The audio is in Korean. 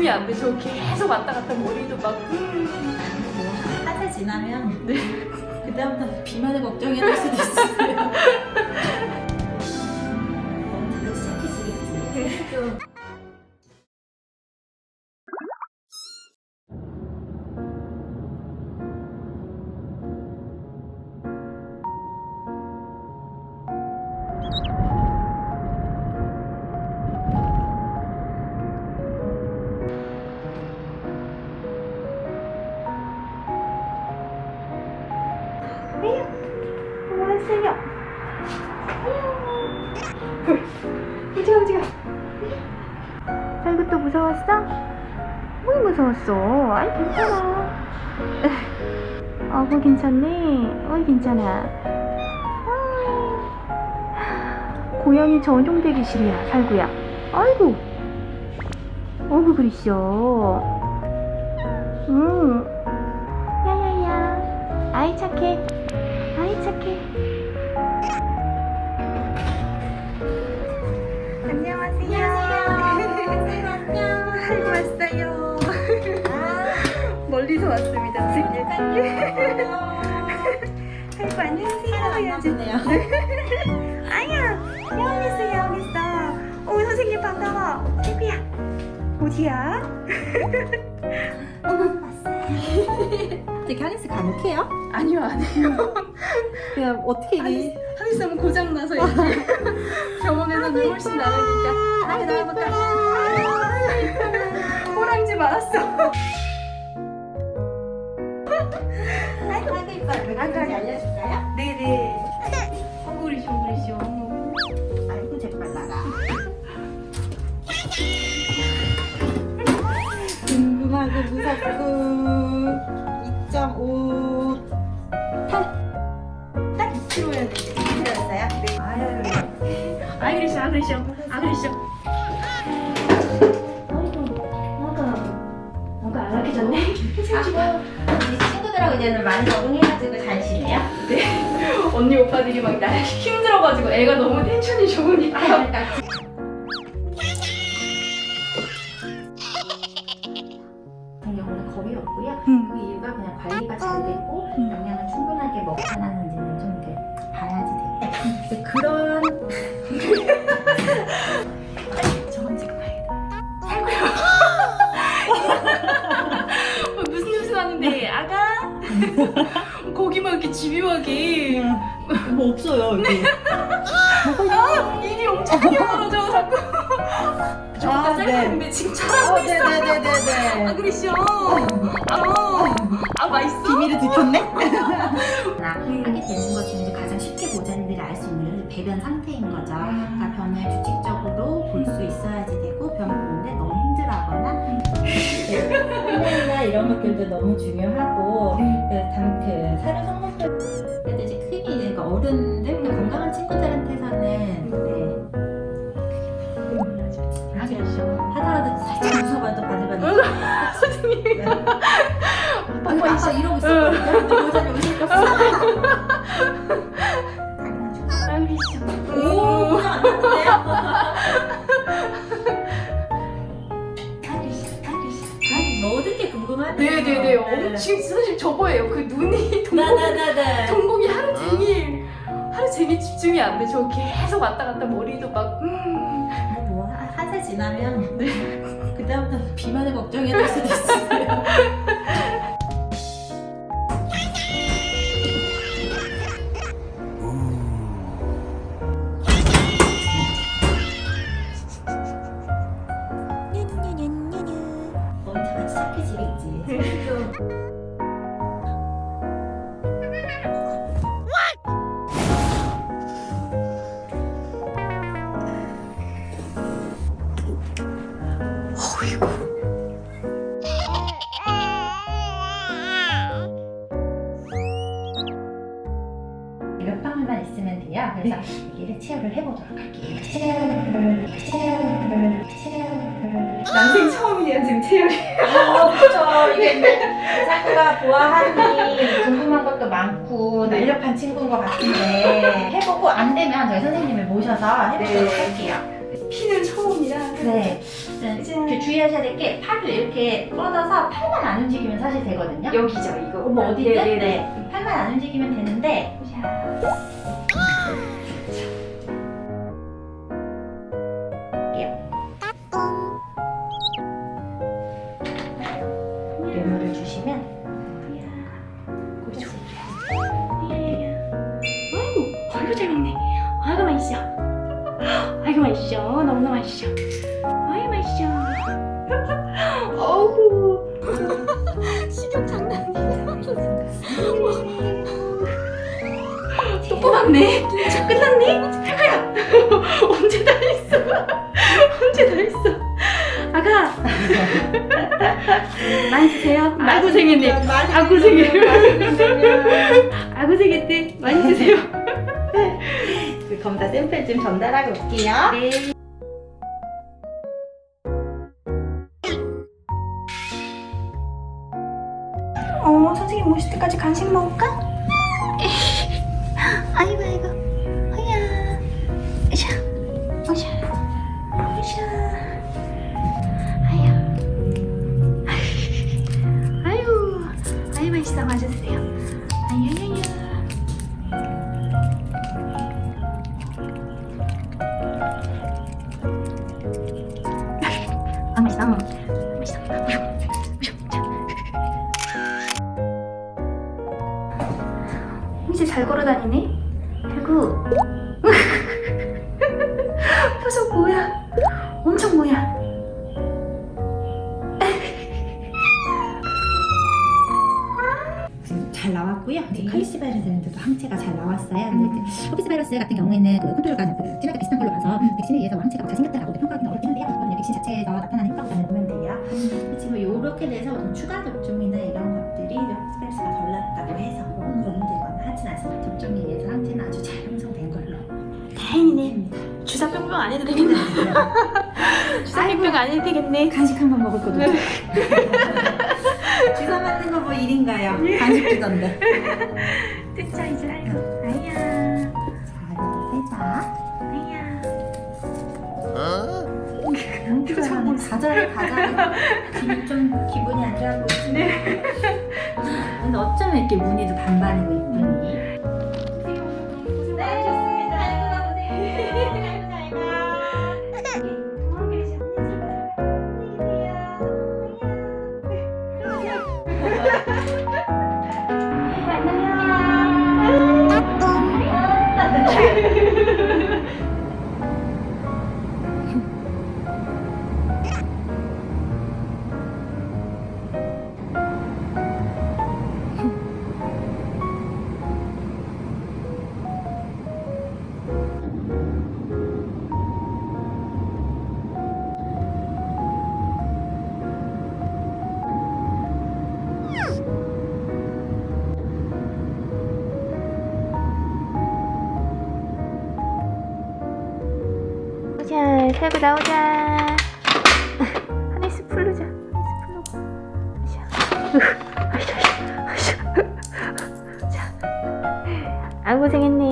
집중이 안 돼. 저 계속 왔다 갔다 머리도 막. 음. 한살 지나면 그다음부터 비만의 걱정이 될 수도 있어요. 또 무서웠어? 뭐 무서웠어? 아이 괜찮아. 어구 괜찮네. 어이 괜찮아. 고양이 전용 대기실이야 살구야. 아이고. 어구 그랬어. 음. 야야야. 아이 착해. 아이 착해. 멀리서 왔습니다. 선생님. 안녕. 아이고 안녕하세요. 해야지. 아야 여기 있어 여기 있어. 오 선생님 반가워. 아이고야. 어디야? 되게 하니스 간혹해요? 아니요 아니요. 그냥 어떻게 이게 하늘쌤은 고장 나서 이제 병원에서 는 훨씬 나으니까. 아이 나와볼까? 호랑지 많았어. 아이고 이뻐요. 왜 그런지 알려줄까요? 네네. 어 그리쇼 그리쇼. 아이고 재빨라라. 궁금하고 무섭고 2.5 딱 2kg였는데 2kg였어요? 네. 아유 아 그리쇼 아 그리쇼 아 그리쇼. 아이고 뭔가 뭔가 안락해졌네. 아 친구들하고 이제는 많이 적응해가지고 잘 지내요? 언니 오빠들이 막나 힘들어가지고 애가 너무 텐션이 좋으니까. 고기만 이렇게 집요하게 뭐 없어요 여기. 아, 입이 엄청 귀여워져 자꾸 아, 네. 짤막한데 지금 잘하고 있어 아 네네네네네. 그러시오 아, 아 맛있어? 비밀을 들켰네? 하게 되는 것 중에 가장 쉽게 보자님들이 알 수 있는 게 배변 상태인 거죠. 그러니까 변을 규칙적으로 볼 수 있어야지 되고 변 보는데 너무 힘들어하거나 훈련이나 이런 것들도 너무 중요하고 他 엄청 사실 저거예요 그 눈이 동공 나나나나. 동공이 하루 종일 하루 종일 집중이 안 돼. 저 계속 왔다 갔다 머리도 막 음. 뭐, 한 살 지나면 그다음부터 비만의 걱정이 될 수도 있어요. 몇 방울만 있으면 돼요. 그래서 얘를 체열을 해보도록 할게요. 체열을, 체열을, 체열을. 난생 처음이에요 지금 체열이. 어, 그렇죠. 이게 이제 사구가 보아하니 궁금한 것도 많고 날렵한 친구인 것 같은데 해보고 안 되면 저희 선생님을 모셔서 해보도록 네. 할게요. 피는 처음이라. 네. 네. 짠. 주- 주의하셔야 될 게 팔을 이렇게 뻗어서 팔만 안 움직이면 사실 되거든요. 여기죠 이거. 뭐 어디든 네, 네, 네. 네. 팔만 안 움직이면 되는데 뇌물을 주시면 그렇죠. 아이고, 아이고 잘 먹네. 아이고 맛있어. 아이고 맛있어. 너무 맛있어. 맛있어. 어우. 식욕 장난 아니야. 또 뽑았네. 끝났니? 태가야. 언제 다 했어? 언제 다 했어? 아가. 많이 드세요. 아 고생했네. 아 고생해. 아 고생했대. 많이 드세요. 그 검사 샘플 좀 전달하고 올게요. 네. 어, 선생님 오실 때까지 간식 먹을까? 아이고, 아이고. 어야. 으쌰. 으쌰. 으쌰. 아야. 아유. 아유, 맛있어. 맞으세요. 아야야야. 아, 맛있어. 맛있어. 이제 잘 걸어 다니네. 그리고 표정 뭐야? 엄청 뭐야? 지금 잘 나왔고요. 이제 칼리시 바이러스는데도 항체가 잘 나왔어요. 근데 이제 허피스 바이러스 같은 경우에는 그 컨트롤과 그 진화가 비슷한 걸로 봐서 백신에 의해서 뭐 항체가 잘 생겼다라고 평가하기는 어렵긴 한데요. 그건 백신 자체에서 나타나는 효과만 보면 돼요. 근데 지금 이렇게 돼서 좀 추가 접종이나 이런 것들이 허피스 바이러스가 덜 안 해도 되겠네. 주사 뿅뿅 안 해도 되겠네. 간식 한 번 먹을 것도 주사 맞는 거 뭐 일인가요? 간식 주던데. 듣자 이제 아이고. 아야. 자, 이렇게 세자. 아야. 표정은 가자를 가자를 기분 좀 기분이 안 좋아 보이시네. 근데 어쩌면 이렇게 무늬도 반반이고 자, 살고 나오자. 하네스 풀르자. 하네스 풀르고. 자, 아이샤, 아이샤, 아이샤. 자, 안 고생했네.